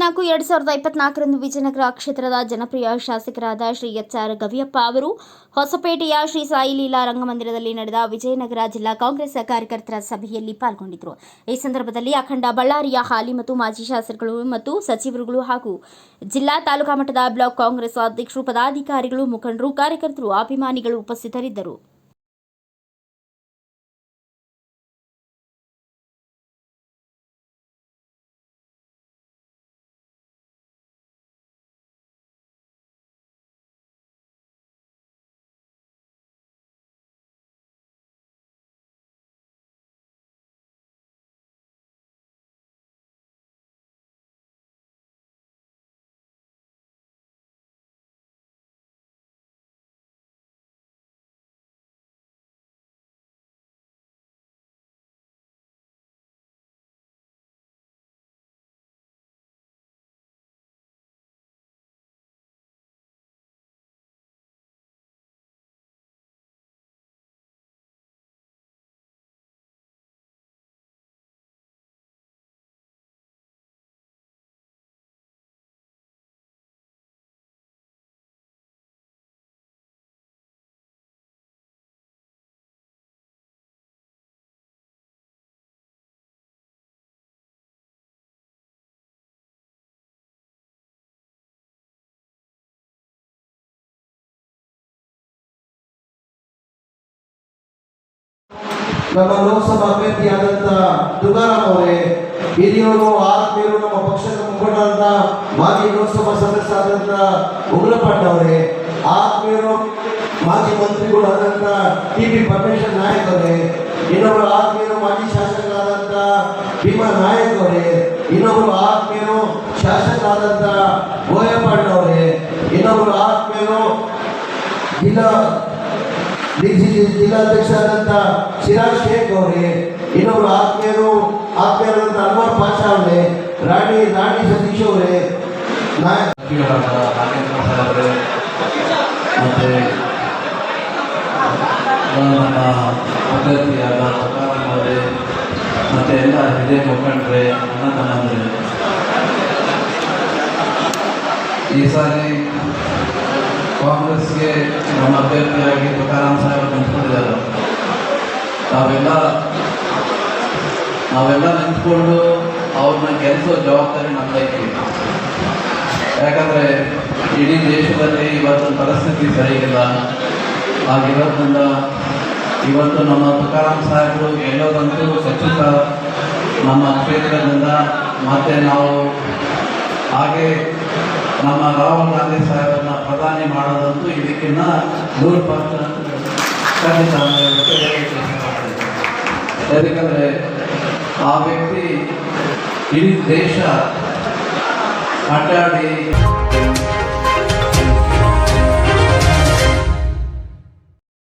ನಾಲ್ಕು, ಎರಡ್ ಸಾವಿರದ ಇಪ್ಪತ್ನಾಲ್ಕರಂದು ವಿಜಯನಗರ ಕ್ಷೇತ್ರದ ಜನಪ್ರಿಯ ಶಾಸಕರಾದ ಶ್ರೀ ಎಚ್ ಆರ್ ಗವಿಯಪ್ಪ ಅವರು ಹೊಸಪೇಟೆಯ ಶ್ರೀ ಸಾಯಿ ಲೀಲಾ ರಂಗಮಂದಿರದಲ್ಲಿ ನಡೆದ ವಿಜಯನಗರ ಜಿಲ್ಲಾ ಕಾಂಗ್ರೆಸ್ ಕಾರ್ಯಕರ್ತರ ಸಭೆಯಲ್ಲಿ ಪಾಲ್ಗೊಂಡಿದ್ದರು. ಈ ಸಂದರ್ಭದಲ್ಲಿ ಅಖಂಡ ಬಳ್ಳಾರಿಯ ಹಾಲಿ ಮತ್ತು ಮಾಜಿ ಶಾಸಕರು ಮತ್ತು ಸಚಿವರುಗಳು ಹಾಗೂ ಜಿಲ್ಲಾ ತಾಲೂಕಾ ಮಟ್ಟದ ಬ್ಲಾಕ್ ಕಾಂಗ್ರೆಸ್ ಅಧ್ಯಕ್ಷರು, ಪದಾಧಿಕಾರಿಗಳು, ಮುಖಂಡರು, ಕಾರ್ಯಕರ್ತರು, ಅಭಿಮಾನಿಗಳು ಉಪಸ್ಥಿತರಿದ್ದರು. ನಮ್ಮ ಲೋಕಸಭಾ ಅಭ್ಯರ್ಥಿಯಾದಂತ ತುಕಾರಾಮ್ ಅವರೇ ಹಿರಿಯವರು ಆತ್ಮೀಯರು, ನಮ್ಮ ಪಕ್ಷದ ಮುಖಂಡರಾದ ಮಾಜಿ ಲೋಕಸಭಾ ಆದಂತ ಉಗ್ರಪಟ್ಟ ಅವರೇ, ಆತ್ಮೀಯರು, ಮಾಜಿ ಮಂತ್ರಿಗಳಾದಂತ ಟಿ ಪಿ ಪರಮೇಶ್ವರ್ ನಾಯಕ್ ಅವರೇ ಇನ್ನೊಬ್ಬರು ಆತ್ಮೀಯರು, ಮಾಜಿ ಶಾಸಕರಾದಂತ ಭೀಮಾ ನಾಯಕ್ ಅವರೇ ಇನ್ನೊಬ್ಬರು ಆತ್ಮೀಯರು, ಶಾಸಕರಾದಂತ ಗೋಯಪಾಡ್ ಅವರೇ ಇನ್ನೊಬ್ಬರು ಆತ್ಮೀಯರು, ಜಿಲ್ಲಾ ಡಿಸಿಸಿ ಅವರೇ ಇನ್ನೊಬ್ರು ಆತ್ಮೀಯರು ಆತ್ಮೀಯರಾದಂಥ ಅನ್ವರ್ ಪಾಷಾ ಅವರೇ ರಾಣಿ ರಾಣಿ ಸತೀಶ್ ಅವರೇ, ನಾಯ ವ್ಯಕ್ತಿಗಳಾದ ನಾಗೇಂದ್ರ ಸಾಹೇಬ್ರೆ ಮತ್ತು ನಮ್ಮ ಅಭ್ಯರ್ಥಿಯಾದ ತುಕಾರಾಮ್ ಅವರೇ ಮತ್ತು ಎಲ್ಲ ಹಿರಿಯ ಮುಖಂಡರೇ ಅಣ್ಣ ತಮ್ಮಂದ್ರೆ ಈ ಸಾರಿ ಕಾಂಗ್ರೆಸ್ಗೆ ನಮ್ಮ ಅಭ್ಯರ್ಥಿಯಾಗಿ ತುಕಾರಾಮ್ ಸಾಹೇಬರು ನಿಂತ್ಕೊಂಡಿದ್ದಾರೆ. ನಾವೆಲ್ಲ ನಾವೆಲ್ಲ ನಿಂತ್ಕೊಂಡು ಅವ್ರನ್ನ ಗೆಲ್ಲಿಸೋ ಜವಾಬ್ದಾರಿ ನಮ್ಮದೈತಿ ಯಾಕಂದರೆ ಇಡೀ ದೇಶದಲ್ಲಿ ಇವತ್ತು ಪರಿಸ್ಥಿತಿ ಸರಿಯಿಲ್ಲ ಹಾಗಿರೋದ್ರಿಂದ ಇವತ್ತು ನಮ್ಮ ತುಕಾರಾಮ್ ಸಾಹೇಬರು ಗೆಲ್ಲೋದಂತೂ ಖಚಿತ ನಮ್ಮ ಕ್ಷೇತ್ರದಿಂದ ಮತ್ತೆ ನಾವು ಹಾಗೆ ನಮ್ಮ ರಾಹುಲ್ ಗಾಂಧಿ ಸಾಹೇಬರನ್ನ ಪ್ರಧಾನಿ ಮಾಡೋದಂತೂ ಇದಕ್ಕಿಂತ ನೂರು ಪರ್ಸೆಂಟ್ ಖಂಡಿತ ಯಾಕಂದರೆ ఆ వ్యక్తి ఇది దేశ అట్లాడి